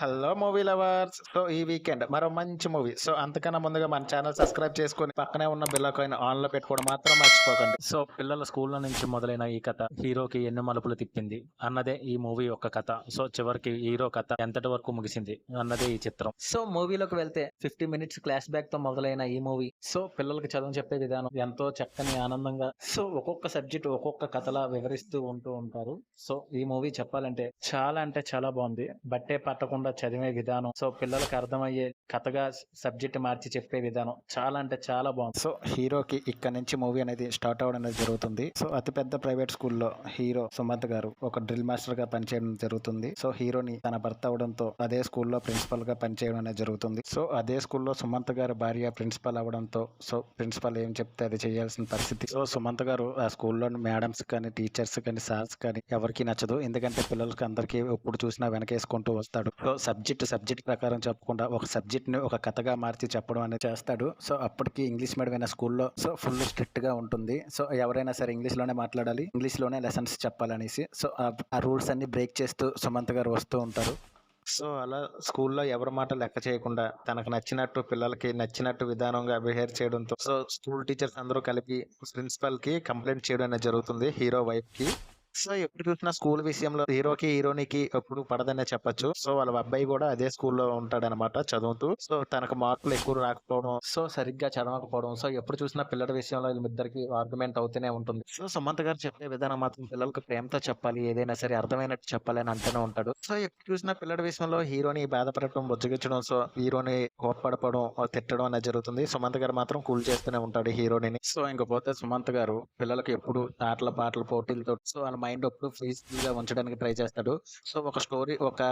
Hello movie lovers. So ఈ weekend మరో మంచి మూవీ. సో అంతకన్నా ముందుగా మన ఛానల్ సబ్స్క్రైబ్ చేసుకొని పక్కనే ఉన్న బిల్ ఆన్లో పెట్టుకోవడం మాత్రం మర్చిపోకండి. సో పిల్లల స్కూల్లో నుంచి మొదలైన ఈ కథ హీరోకి ఎన్ని మలుపులు తిప్పింది. అన్నదే ఈ మూవీ యొక్క కథ. సో చివరికి హీరో కథ ఎంతటి వరకు ముగిసింది అన్నదే ఈ చిత్రం. సో మూవీలోకి వెళ్తే ఫిఫ్టీ మినిట్స్ క్లాస్ బ్యాక్తో మొదలైన ఈ మూవీ. సో పిల్లలకి చదువు చెప్పే విధానం ఎంతో చక్కని ఆనందంగా సో ఒక్కొక్క సబ్జెక్ట్ ఒక్కొక్క కథలా వివరిస్తూ ఉంటూ ఉంటారు. సో ఈ మూవీ చెప్పాలంటే చాలా అంటే చాలా బాగుంది. బట్టే పట్టకుండా చదివే విధానం సో పిల్లలకు అర్థమయ్యే కథగా సబ్జెక్ట్ మార్చి చెప్పే విధానం చాలా అంటే చాలా బాగుంది. సో హీరోకి ఇక్కడ నుంచి మూవీ అనేది స్టార్ట్ అవడం అనేది జరుగుతుంది. సో అతిపెద్ద ప్రైవేట్ స్కూల్లో హీరో సుమంత్ గారు ఒక డ్రిల్ మాస్టర్గా పనిచేయడం జరుగుతుంది. సో హీరోని తన భర్త అవడంతో అదే స్కూల్లో ప్రిన్సిపల్గా పనిచేయడం అనేది జరుగుతుంది. సో అదే స్కూల్లో సుమంత్ గారు భార్య ప్రిన్సిపల్ అవడంతో సో ప్రిన్సిపల్ ఏం చెప్తే అది చేయాల్సిన పరిస్థితి. సో సుమంత్ గారు ఆ స్కూల్లో మేడమ్స్ కానీ టీచర్స్ కానీ సార్స్ కానీ ఎవరికి నచ్చదు. ఎందుకంటే పిల్లలకి అందరికీ ఎప్పుడు చూసినా వెనకేసుకుంటూ వస్తాడు. సో సబ్జెక్ట్ సబ్జెక్ట్ ప్రకారం చెప్పకుండా ఒక సబ్జెక్ట్ ని ఒక కథగా మార్చి చెప్పడం అనేది చేస్తాడు. సో అప్పటికి ఇంగ్లీష్ మీడియం అయిన స్కూల్లో సో ఫుల్ స్ట్రిక్ట్గా ఉంటుంది. సో ఎవరైనా సరే ఇంగ్లీష్లోనే మాట్లాడాలి ఇంగ్లీష్లోనే లెసన్స్ చెప్పాలనేసి. సో ఆ- ఆ రూల్స్ అన్ని బ్రేక్ చేస్తూ సుమంత్ గారు వస్తూ ఉంటారు. సో అలా స్కూల్లో ఎవరి మాట లెక్క చేయకుండా తనకు నచ్చినట్టు పిల్లలకి నచ్చినట్టు విధానంగా బిహేవ్ చేయడంతో సో స్కూల్ టీచర్స్ అందరూ కలిపి ప్రిన్సిపల్కి కంప్లైంట్ చేయడం అనేది జరుగుతుంది హీరో వైఫ్కి సో ఎప్పుడు చూసినా స్కూల్ విషయంలో హీరోకి హీరోనికి ఎప్పుడు పడదనే చెప్పొచ్చు. సో వాళ్ళ అబ్బాయి కూడా అదే స్కూల్లో ఉంటాడనమాట చదువుతూ. సో తనకు మార్కులు ఎక్కువ రాకపోవడం సో సరిగ్గా చదవకపోవడం సో ఎప్పుడు చూసినా పిల్లల విషయంలో వీళ్ళిద్దరికి ఆర్గ్యుమెంట్ అవుతూనే ఉంటుంది. సో సుమంత్ గారు చెప్పే విధానం మాత్రం పిల్లలకు ప్రేమతో చెప్పాలి ఏదైనా సరే అర్థమైనట్టు చెప్పాలి అని అంటూనే ఉంటాడు. సో ఎప్పుడు చూసినా పిల్లల విషయంలో హీరోని బాధపడటం బుజ్జగించడం సో హీరోని కోప్పడపడం తిట్టడం అనేది జరుగుతుంది. సుమంత్ గారు మాత్రం కూల్ చేస్తూనే ఉంటాడు హీరోని సో ఇంకపోతే సుమంత్ గారు పిల్లలకు ఎప్పుడు ఆటల పాటల పోటీలతో సో వాళ్ళ మైండ్ ఎప్పుడు ఫ్రీగా గా ఉంచడానికి ట్రై చేస్తాడు. సో ఒక స్టోరీ ఒక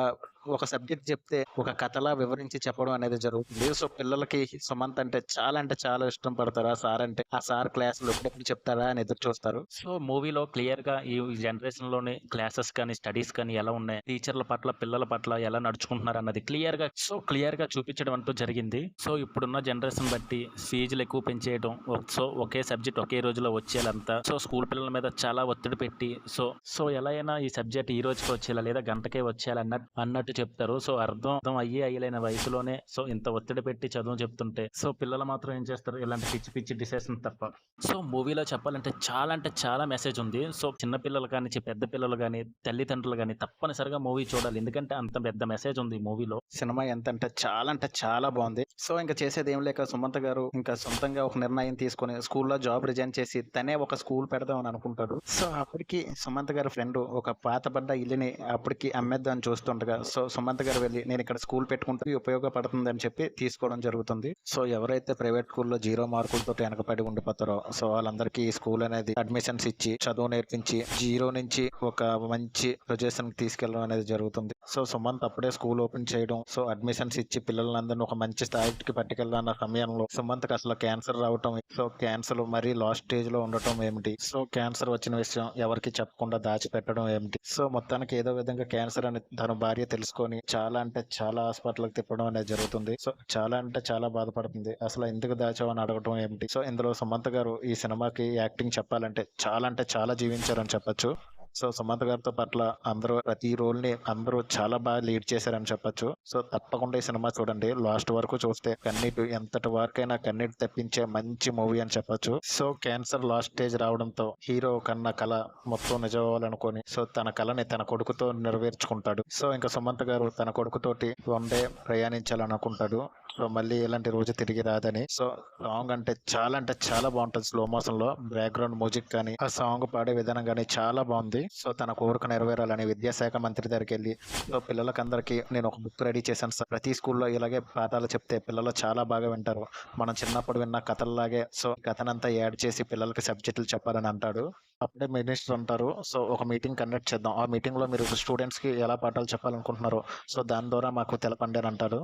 ఒక సబ్జెక్ట్ చెప్తే ఒక కథలా వివరించి చెప్పడం అనేది జరుగుతుంది. సో పిల్లలకి సుమంత్ అంటే చాలా అంటే చాలా ఇష్టం పడతారు? ఆ సార్ అంటే ఆ సార్ క్లాసులు ఎప్పుడెప్పుడు చెప్తారా అని ఎదురు చూస్తారు. సో మూవీలో క్లియర్గా ఈ జనరేషన్లోని క్లాసెస్ కానీ స్టడీస్ కానీ ఎలా ఉన్నాయి? టీచర్ల పట్ల పిల్లల పట్ల ఎలా నడుచుకుంటున్నారు అన్నది క్లియర్గా సో క్లియర్గా చూపించడం అంటూ జరిగింది. సో ఇప్పుడున్న జనరేషన్ బట్టి ఫీజులు ఎక్కువ పెంచేయడం సో ఒకే సబ్జెక్ట్ ఒకే రోజులో వచ్చేలంతా సో స్కూల్ పిల్లల మీద చాలా ఒత్తిడి పెట్టి సో సో ఎలా అయినా ఈ సబ్జెక్ట్ ఈ రోజుకి వచ్చేలా లేదా గంటకే వచ్చేయాలి అన్నట్టు అన్నట్టు చెప్తారు. సో అర్థం అర్థం అయ్యే అయ్యలేని వయసులోనే సో ఇంత ఒత్తిడి పెట్టి చదువు చెప్తుంటే సో పిల్లలు మాత్రం ఏం చేస్తారు? ఇలాంటి పిచ్చి పిచ్చి డిసెషన్ తప్ప. సో మూవీలో చెప్పాలంటే చాలా అంటే చాలా మెసేజ్ ఉంది. సో చిన్న పిల్లలు కానీ పెద్ద పిల్లలు కానీ తల్లిదండ్రులు కానీ తప్పనిసరిగా మూవీ చూడాలి. ఎందుకంటే అంత పెద్ద మెసేజ్ ఉంది ఈ మూవీలో. సినిమా ఎంత అంటే చాలా అంటే చాలా బాగుంది. సో ఇంకా చేసేది ఏం లేక సుమంత్ గారు ఇంకా సొంతంగా ఒక నిర్ణయం తీసుకొని స్కూల్లో జాబ్ రిజైన్ చేసి తనే ఒక స్కూల్ పెడదాం అని అనుకుంటాడు. సో అప్పటికి సుమంత్ గారి ఫ్రెండ్ ఒక పాతబడ్డ ఇల్లుని అప్పటికి అమ్మేద్దామని చూస్తుండగా సో సుమంత్ గారు వెళ్ళి నేను ఇక్కడ స్కూల్ పెట్టుకుంటే ఉపయోగపడుతుంది అని చెప్పి తీసుకోవడం జరుగుతుంది. సో ఎవరైతే ప్రైవేట్ స్కూల్లో జీరో మార్కులతో వెనకబడి ఉండిపోతారో సో వాళ్ళందరికీ ఈ స్కూల్ అనేది అడ్మిషన్స్ ఇచ్చి చదువు నేర్పించి జీరో నుంచి ఒక మంచి ప్రొజెషన్ తీసుకెళ్ళడం అనేది జరుగుతుంది. సో సుమంత్ అప్పుడే స్కూల్ ఓపెన్ చేయడం సో అడ్మిషన్స్ ఇచ్చి పిల్లలందరినీ ఒక మంచి స్థాయికి పట్టుకెళ్ళాలన్న సమయంలో సుమంత్కి అసలు క్యాన్సర్ రావటం సో క్యాన్సర్ మరీ లాస్ట్ స్టేజ్లో ఉండటం ఏమిటి? సో క్యాన్సర్ వచ్చిన విషయం ఎవరికి చెప్పకుండా దాచిపెట్టడం ఏమిటి? సో మొత్తానికి ఏదో విధంగా క్యాన్సర్ అని తన భార్య తెలుసుకొని చాలా అంటే చాలా హాస్పిటల్కి తిప్పడం అనేది జరుగుతుంది. సో చాలా అంటే చాలా బాధపడుతుంది. అసలు ఎందుకు దాచావని అడగటం ఏమిటి? సో ఇందులో సుమంత్ గారు ఈ సినిమాకి యాక్టింగ్ చెప్పాలంటే చాలా అంటే చాలా జీవించారని చెప్పొచ్చు. సో సుమంత్ గారితో పట్ల అందరూ ప్రతి రోల్ని అందరూ చాలా బాగా లీడ్ చేశారని చెప్పొచ్చు. సో తప్పకుండా ఈ సినిమా చూడండి. లాస్ట్ వరకు చూస్తే కన్నీటి ఎంతటి వరకైనా కన్నీటి తెప్పించే మంచి మూవీ అని చెప్పొచ్చు. సో క్యాన్సర్ లాస్ట్ స్టేజ్ రావడంతో హీరో కన్న కళ మొత్తం నిజమవ్వాలనుకొని సో తన కళని తన కొడుకుతో నెరవేర్చుకుంటాడు. సో ఇంకా సుమంత్ గారు తన కొడుకుతోటి వన్ డే ప్రయాణించాలనుకుంటాడు. సో మళ్ళీ ఇలాంటి రోజు తిరిగి రాదని. సో సాంగ్ అంటే చాలా అంటే చాలా బాగుంటుంది స్లో మోషన్లో బ్యాక్గ్రౌండ్ మ్యూజిక్ కానీ ఆ సాంగ్ పాడే విధానం కానీ చాలా బాగుంది. సో తన కోరిక నెరవేరాలని విద్యాశాఖ మంత్రి దగ్గరికి వెళ్ళి సో పిల్లలకందరికీ నేను ఒక బుక్ రెడీ చేశాను సార్. ప్రతి స్కూల్లో ఇలాగే పాఠాలు చెప్తే పిల్లలు చాలా బాగా వింటారు. మనం చిన్నప్పుడు విన్న కథల్లాగే సో కథనంతా యాడ్ చేసి పిల్లలకి సబ్జెక్టులు చెప్పాలని అంటాడు. అప్పుడే మినిస్టర్ అంటారు సో ఒక మీటింగ్ కండక్ట్ చేద్దాం. ఆ మీటింగ్లో మీరు స్టూడెంట్స్కి ఎలా పాఠాలు చెప్పాలనుకుంటున్నారో సో దాని ద్వారా మాకు తెలపండి అని అంటారు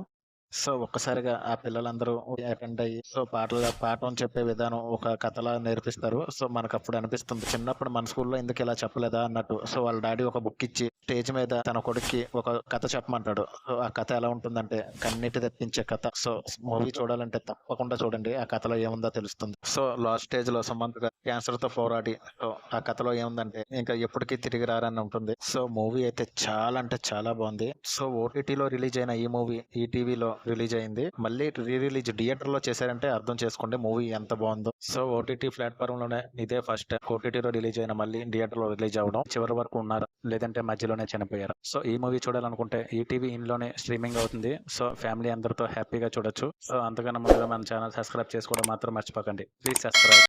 సో ఒక్కసారిగా ఆ పిల్లలందరూ అటెండ్ అయ్యి సో పాటలు పాఠం చెప్పే విధానం ఒక కథలా నేర్పిస్తారు. సో మనకు అప్పుడు అనిపిస్తుంది చిన్నప్పుడు మన స్కూల్లో ఎందుకు ఇలా చెప్పలేదా అన్నట్టు. సో వాళ్ళ డాడీ ఒక బుక్ ఇచ్చి స్టేజ్ మీద తన కొడుక్కి ఒక కథ చెప్పమంటాడు. సో ఆ కథ ఎలా ఉంటుందంటే కన్నీటి తెప్పించే కథ. సో మూవీ చూడాలంటే తప్పకుండా చూడండి ఆ కథలో ఏముందో తెలుస్తుంది. సో లాస్ట్ స్టేజ్లో సమంత్ క్యాన్సర్తో పోరాడి సో ఆ కథలో ఏముందంటే ఇంకా ఎప్పటికీ తిరిగి రారని ఉంటుంది. సో మూవీ అయితే చాలా అంటే చాలా బాగుంది. సో ఓటీటీలో రిలీజ్ అయిన ఈ మూవీ ఈ టీవీలో రిలీజ్ అయింది మళ్ళీ రీ రిలీజ్ థియేటర్లో చేశారంటే అర్థం చేసుకోండి మూవీ ఎంత బాగుందో. సో ఓటీటీ ప్లాట్ఫామ్లోనే ఇదే ఫస్ట్ ఓటీటీలో రిలీజ్ అయిన మళ్ళీ థియేటర్లో రిలీజ్ అవ్వడం చివరి వరకు ఉన్నారు. లేదంటే మధ్యలోనే చనిపోయారు. సో ఈ మూవీ చూడాలనుకుంటే ఈటీవీ టీవీ ఇంట్లోనే స్ట్రీమింగ్ అవుతుంది. సో ఫ్యామిలీ అందరితో హ్యాపీగా చూడొచ్చు. సో అంతకన్నా ముందుగా మన ఛానల్ సబ్స్క్రైబ్ చేసుకోవడం మాత్రం మర్చిపోకండి. Please subscribe.